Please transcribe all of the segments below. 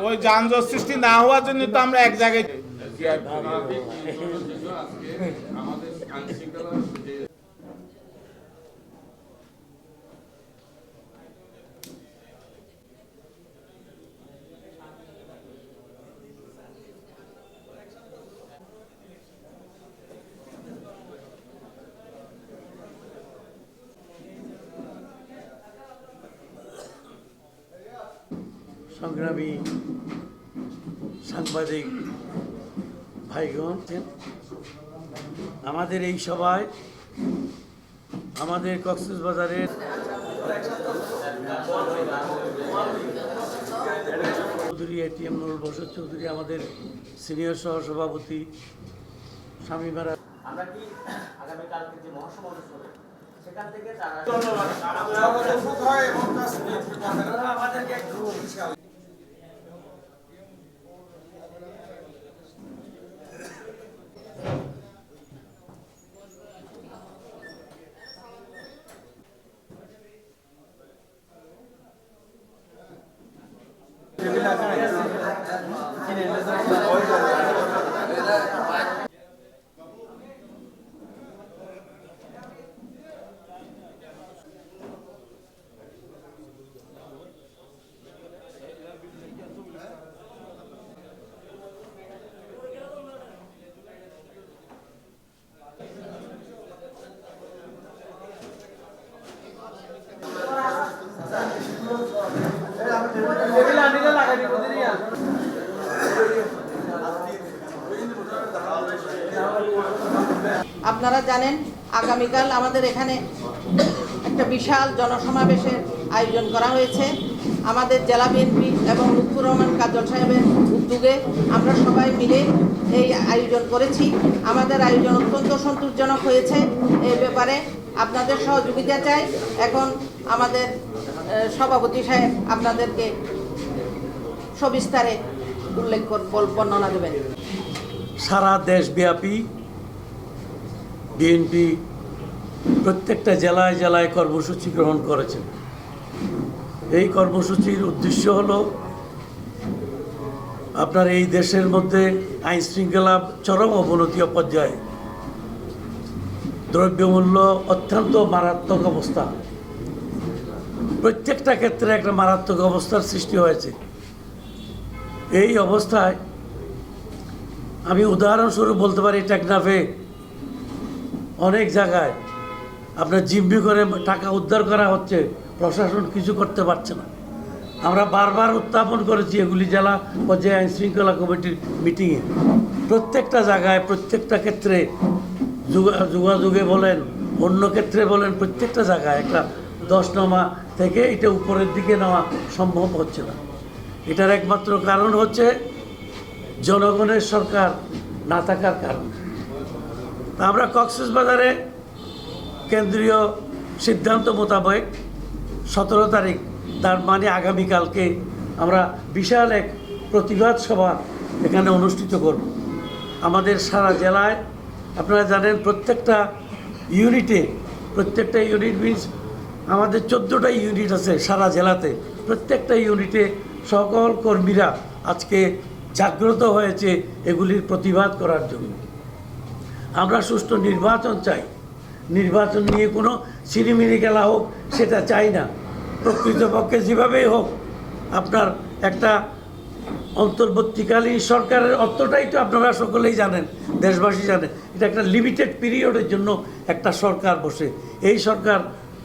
ওই যানজট সৃষ্টি না হওয়ার জন্য তো আমরা এক জায়গায় আমাদের সংগ্রামী সাংবাদিক ভাইগণ আমাদের এই সভায় আমাদের কক্সবাজারের চৌধুরী এটিএম নুরুল বসর চৌধুরী আমাদের সিনিয়র সহসভাপতি স্বামী মারা আমরা কি আগামীকালকে যে হবে, সেখান থেকে তারা আপনারা জানেন, আগামীকাল আমাদের এখানে একটা বিশাল জনসমাবেশের আয়োজন করা হয়েছে। আমাদের জেলা বিএনপি এবং লুৎফুর রহমান কাজল সাহেবের উদ্যোগে আমরা সবাই মিলে এই আয়োজন করেছি। আমাদের আয়োজন অত্যন্ত সন্তোষজনক হয়েছে। এই ব্যাপারে আপনাদের সহযোগিতা চাই। এখন আমাদের সভাপতি সাহেব আপনাদেরকে সবিস্তারে উল্লেখ বর্ণনা দেবেন। সারা দেশব্যাপী বিএনপি প্রত্যেকটা জেলায় জেলায় কর্মসূচি গ্রহণ করেছে। এই কর্মসূচির উদ্দেশ্য হল, আপনার এই দেশের মধ্যে আইন শৃঙ্খলা চরম অবনতি পর্যায়ে। দ্রব্যমূল্য অত্যন্ত মারাত্মক অবস্থা। প্রত্যেকটা ক্ষেত্রে একটা মারাত্মক অবস্থার সৃষ্টি হয়েছে। এই অবস্থায় আমি উদাহরণস্বরূপ বলতে পারি, টেকনাফে অনেক জায়গায় আপনার জিম্মি করে টাকা উদ্ধার করা হচ্ছে, প্রশাসন কিছু করতে পারছে না। আমরা বারবার উত্থাপন করেছি এগুলি জেলা পর্যায়ে আইন শৃঙ্খলা কমিটির মিটিংয়ে। প্রত্যেকটা জায়গায়, প্রত্যেকটা ক্ষেত্রে যোগা- যোগাযোগে বলেন, অন্য ক্ষেত্রে বলেন, প্রত্যেকটা জায়গায় একটা দশ নমা থেকে এটা উপরের দিকে নেওয়া সম্ভব হচ্ছে না। এটার একমাত্র কারণ হচ্ছে জনগণের সরকার না থাকার কারণ। আমরা কক্সবাজারে কেন্দ্রীয় সিদ্ধান্ত মোতাবেক সতেরো তারিখ, তার মানে আগামীকালকে আমরা বিশাল এক প্রতিবাদ সভা এখানে অনুষ্ঠিত করব। আমাদের সারা জেলায় আপনারা জানেন প্রত্যেকটা ইউনিটে, প্রত্যেকটা ইউনিট মিনস আমাদের চোদ্দোটা ইউনিট আছে সারা জেলাতে। প্রত্যেকটা ইউনিটে সকল কর্মীরা আজকে জাগ্রত হয়েছে এগুলির প্রতিবাদ করার জন্য। আমরা সুষ্ঠু নির্বাচন চাই। নির্বাচন নিয়ে কোনো সিরিমিরি খেলা হোক, সেটা চাই না। প্রকৃতপক্ষে যেভাবেই হোক, আপনার একটা অন্তর্বর্তীকালীন সরকারের অর্থটাই তো আপনারা সকলেই জানেন, দেশবাসী জানেন। এটা একটা লিমিটেড পিরিয়ডের জন্য একটা সরকার বসে। এই সরকার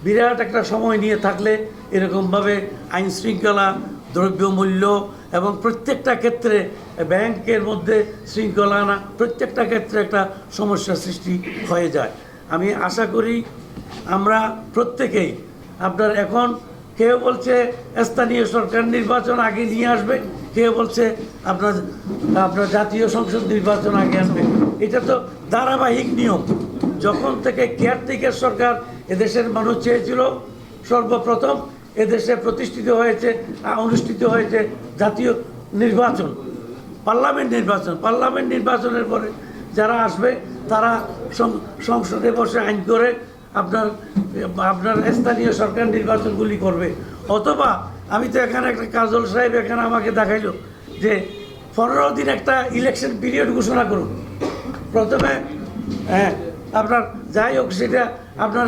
বিরাট একটা সময় নিয়ে থাকলে এরকমভাবে আইন শৃঙ্খলা দ্রব্যমূল্য এবং প্রত্যেকটা ক্ষেত্রে ব্যাংকের মধ্যে শৃঙ্খলা আনা প্রত্যেকটা ক্ষেত্রে একটা সমস্যা সৃষ্টি হয়ে যায়। আমি আশা করি আমরা প্রত্যেকেই, আপনার এখন কেউ বলছে স্থানীয় সরকার নির্বাচন আগে নিয়ে আসবে, কেউ বলছে আপনার আপনার জাতীয় সংসদ নির্বাচন আগে আসবে এটা তো ধারাবাহিক নিয়ম। যখন থেকে কেয়ারটেকার সরকার এদেশের মানুষ চেয়েছিল, সর্বপ্রথম এদেশে প্রতিষ্ঠিত হয়েছে অনুষ্ঠিত হয়েছে জাতীয় নির্বাচন, পার্লামেন্ট নির্বাচন। পার্লামেন্ট নির্বাচনের পরে যারা আসবে, তারা সংসদে বসে আইন করে আপনার আপনার স্থানীয় সরকার নির্বাচনগুলি করবে। অথবা আমি তো এখানে একটা কাজল সাহেব এখানে আমাকে দেখাইল যে পনেরো দিন একটা ইলেকশন পিরিয়ড ঘোষণা করুন। প্রথমে হ্যাঁ আপনার যাই হোক সেটা আপনার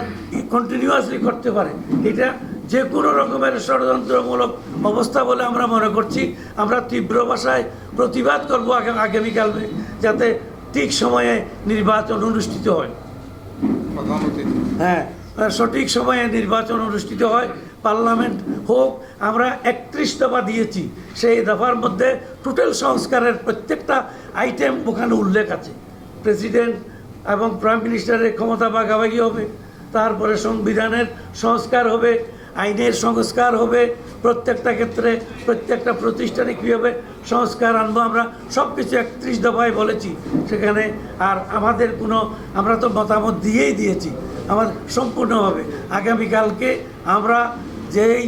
কন্টিনিউয়াসলি করতে পারে। এটা যে কোনো রকমের ষড়যন্ত্রমূলক অবস্থা বলে আমরা মনে করছি। আমরা তীব্র ভাষায় প্রতিবাদ করব আগামী আগামীকালে যাতে ঠিক সময়ে নির্বাচন অনুষ্ঠিত হয়। হ্যাঁ সঠিক সময়ে নির্বাচন অনুষ্ঠিত হয় পার্লামেন্ট হোক আমরা একত্রিশ দফা দিয়েছি। সেই দফার মধ্যে টোটাল সংস্কারের প্রত্যেকটা আইটেম ওখানে উল্লেখ আছে। প্রেসিডেন্ট এবং প্রাইম মিনিস্টারের ক্ষমতা ভাগাভাগি হবে তারপরে সংবিধানের সংস্কার হবে আইনের সংস্কার হবে, প্রত্যেকটা ক্ষেত্রে, প্রত্যেকটা প্রতিষ্ঠানে কীভাবে সংস্কার আনব আমরা সব কিছু একত্রিশ দফায় বলেছি। সেখানে আর আমাদের কোনো, আমরা তো মতামত দিয়েই দিয়েছি, আমার সম্পূর্ণভাবে। আগামীকালকে আমরা যেই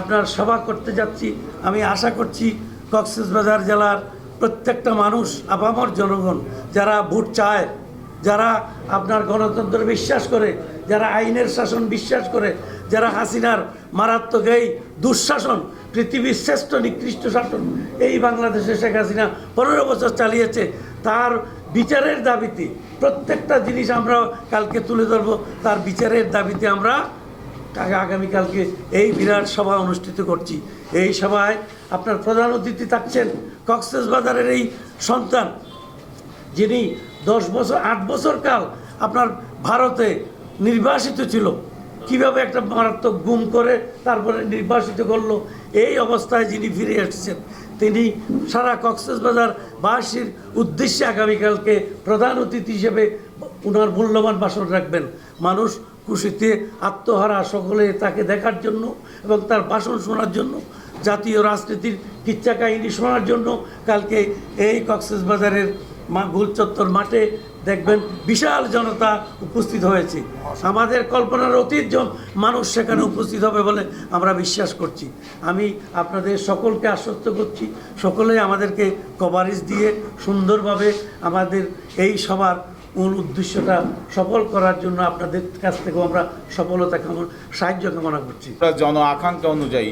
আপনার সভা করতে যাচ্ছি, আমি আশা করছি কক্সবাজার জেলার প্রত্যেকটা মানুষ, আপামর জনগণ, যারা ভোট চায়, যারা আপনার গণতন্ত্র বিশ্বাস করে যারা আইনের শাসন বিশ্বাস করে, যারা হাসিনার মারাত্মক এই দুঃশাসন, পৃথিবীর শ্রেষ্ঠ নিকৃষ্ট শাসন, এই বাংলাদেশে শেখ হাসিনা পনেরো বছর চালিয়েছে, তার বিচারের দাবিতে প্রত্যেকটা জিনিস আমরা কালকে তুলে ধরবো, তার বিচারের দাবিতে আমরা আগা- আগামীকালকে এই বিরাট সভা অনুষ্ঠিত করছি। এই সভায় আপনার প্রধান অতিথি থাকছেন কক্সবাজারের এই সন্তান, যিনি দশ বছর, আট বছর কাল আপনার ভারতে নির্বাসিত ছিল। কীভাবে একটা মারাত্মক গুম করে তারপরে নির্বাসিত করল, এই অবস্থায় যিনি ফিরে এসেছেন, তিনি সারা কক্সবাজার বাসীর উদ্দেশ্যে আগামীকালকে প্রধান অতিথি হিসেবে ওনার মূল্যবান ভাষণ রাখবেন। মানুষ খুশিতে আত্মহারা সকলে তাকে দেখার জন্য এবং তার ভাষণ শোনার জন্য, জাতীয় রাজনীতির কিচ্ছা কাহিনী শোনার জন্য কালকে এই কক্সবাজারের মা গুলচত্বর মাঠে দেখবেন বিশাল জনতা উপস্থিত হয়েছে। আমাদের কল্পনার অতীত মানুষ সেখানে উপস্থিত হবে বলে আমরা বিশ্বাস করছি। আমি আপনাদের সকলকে আশ্বস্ত করছি, সকলে আমাদেরকে কভারেজ দিয়ে সুন্দরভাবে আমাদের এই সবার মূল উদ্দেশ্যটা সফল করার জন্য আপনাদের কাছ থেকেও আমরা সফলতা কামনা, সাহায্য কামনা করছি। জন আকাঙ্ক্ষা অনুযায়ী,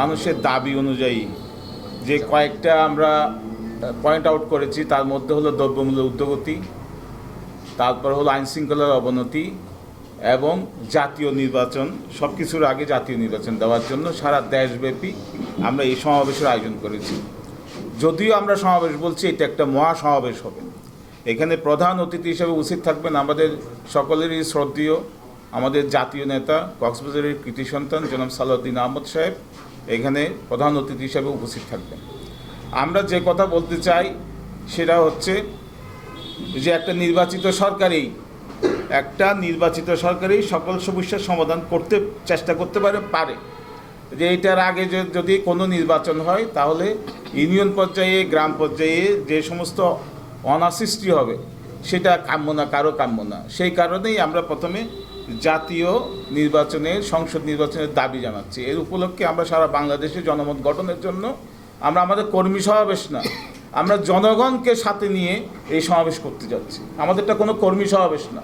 মানুষের দাবি অনুযায়ী যে কয়েকটা আমরা পয়েন্ট আউট করেছি, তার মধ্যে হলো দ্রব্যমূল্য উদ্যোগতি তারপর হলো আইন শৃঙ্খলার অবনতি এবং জাতীয় নির্বাচন সব কিছুর আগে জাতীয় নির্বাচন দেওয়ার জন্য সারা দেশব্যাপী আমরা এই সমাবেশের আয়োজন করেছি। যদিও আমরা সমাবেশ বলছি, এটা একটা মহা সমাবেশ হবে। এখানে প্রধান অতিথি হিসেবে উচিত থাকবেন আমাদের সকলেরই শ্রদ্ধেয়, আমাদের জাতীয় নেতা, কক্সবাজারের কৃতি সন্তান জনাব সালাউদ্দিন আহমদ সাহেব, এখানে প্রধান অতিথি হিসেবে উপস্থিত থাকবেন। আমরা যে কথা বলতে চাই সেটা হচ্ছে যে একটা নির্বাচিত সরকারই, একটা নির্বাচিত সরকারই সকল সমস্যার সমাধান করতে চেষ্টা করতে পারে পারে। যে এটার আগে যদি কোনো নির্বাচন হয়, তাহলে ইউনিয়ন পর্যায়ে, গ্রাম পর্যায়ে যে সমস্ত অনাসৃষ্টি হবে, সেটা কাম্য না, কারও কাম্য না। সেই কারণেই আমরা প্রথমে জাতীয় নির্বাচনের, সংসদ নির্বাচনের দাবি জানাচ্ছি। এর উপলক্ষে আমরা সারা বাংলাদেশে জনমত গঠনের জন্য, আমরা আমাদের কর্মী সমাবেশ না আমরা জনগণকে সাথে নিয়ে এই সমাবেশ করতে যাচ্ছি। আমাদেরটা কোনো কর্মী সমাবেশ না।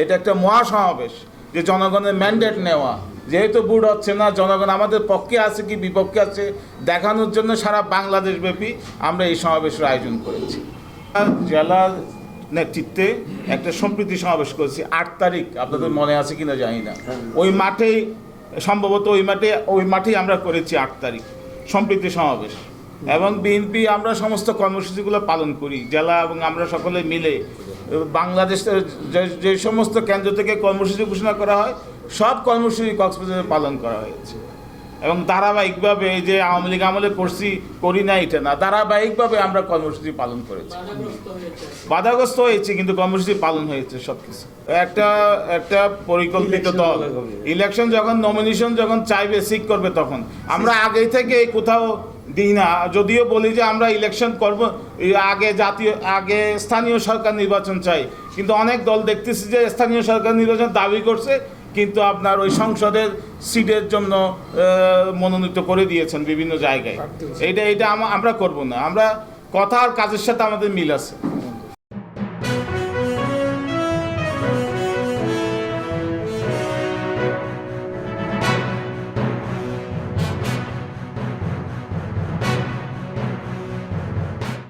এটা একটা মহা সমাবেশ যে জনগণের ম্যান্ডেট নেওয়া। যেহেতু বুট হচ্ছে না, জনগণ আমাদের পক্ষে আছে কি বিপক্ষে আছে, দেখানোর জন্য সারা বাংলাদেশ ব্যাপী আমরা এই সমাবেশের আয়োজন করেছি। জেলা নেতৃত্বে একটা সম্প্রীতি সমাবেশ করেছি। আট তারিখ, আপনাদের মনে আছে কিনা জানি না। ওই মাঠেই, সম্ভবত ওই মাঠে, ওই মাঠেই আমরা করেছি আট তারিখ সম্প্রীতি সমাবেশ। এবং বিএনপি আমরা সমস্ত কর্মসূচিগুলো পালন করি জেলা এবং আমরা সকলে মিলে। বাংলাদেশ যে যে সমস্ত কেন্দ্র থেকে কর্মসূচি ঘোষণা করা হয় সব কর্মসূচি কক্সবাজারে পালন করা হয়েছে। এবং ধারাবাহিকভাবে এই যে আওয়ামী লীগ আমলে করছি করি না এটা না ধারাবাহিকভাবে আমরা কর্মসূচি পালন করেছি। বাধাগ্রস্ত হয়েছে। কিন্তু কর্মসূচি পালন হয়েছে সব কিছু একটা একটা পরিকল্পিত দল। ইলেকশন যখন নমিনেশন যখন চাইবে সিক করবে তখন। আমরা আগে থেকে কোথাও দিই না। যদিও বলি যে আমরা ইলেকশন করব আগে জাতীয় আগে স্থানীয় সরকার নির্বাচন চাই। কিন্তু অনেক দল দেখতেছি যে স্থানীয় সরকার নির্বাচন দাবি করছে কিন্তু আপনার ওই সংসদের সিটের জন্য মনোনীত করে দিয়েছেন বিভিন্ন জায়গায়। এটা এটা আমরা করব না। আমরা কথা আর কাজের সাথে আমাদের মিল আছে।